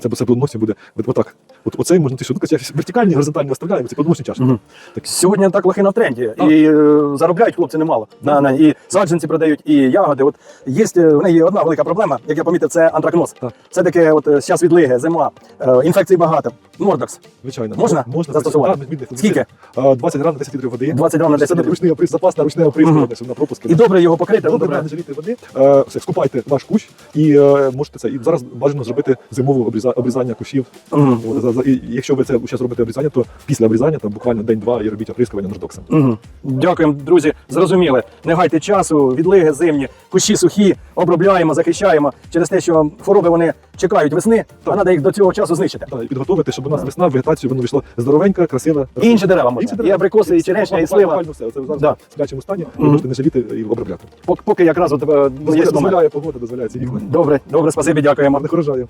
Це, це плодоносі буде отак. От, оцей можна ти що, ну, вертикальні, горизонтальні оставляємо, це плодоносні чашки. Угу. Так, Сьогодні так лохи на тренді, Так. і е, заробляють хлопці немало. На, на, і саджанці продають, і ягоди. От є е, в неї одна велика проблема, як я помітив, це антракноз. Так. Це таке, от е, зараз відлиги, зима, е, інфекцій багато. Мордокс. звичайно. Можна можна застосувати? Так. Скільки? А, 20 грам на 10 літрів води. 20 грам на 10 Це літрів. ручний оприс, запас на ручне оприскування, Мгм. на пропуски. І добре його покрити. Добре, добре. не жалійте води. Е, все, скупайте ваш кущ і е, можете це. І зараз бажано зробити зимове обріза, обрізання кущів. Мгм. От, за- за- і якщо ви це зараз робите обрізання, то після обрізання, там буквально день-два і робіть оприскування нождоксом. Угу. Дякуємо, друзі. Зрозуміли. Не гайте часу, відлиги зимні, кущі сухі, обробляємо, захищаємо через те, що хвороби вони чекають весни, а треба їх до цього часу знищити. Та, і підготовити, щоб у нас весна, вегетацію воно вийшло здоровенька, красива. І інші дерева можна. Інші І абрикоси, і черешня, і слива. Все. Це зараз Да. в сплячому стані, ви Мгм. можете не жаліти і обробляти. Поки, Поки якраз от, е, Дозволяє, дозволяє погода, дозволяє ці. Добре, добре, спасибі, дякуємо. Гарних урожаїв.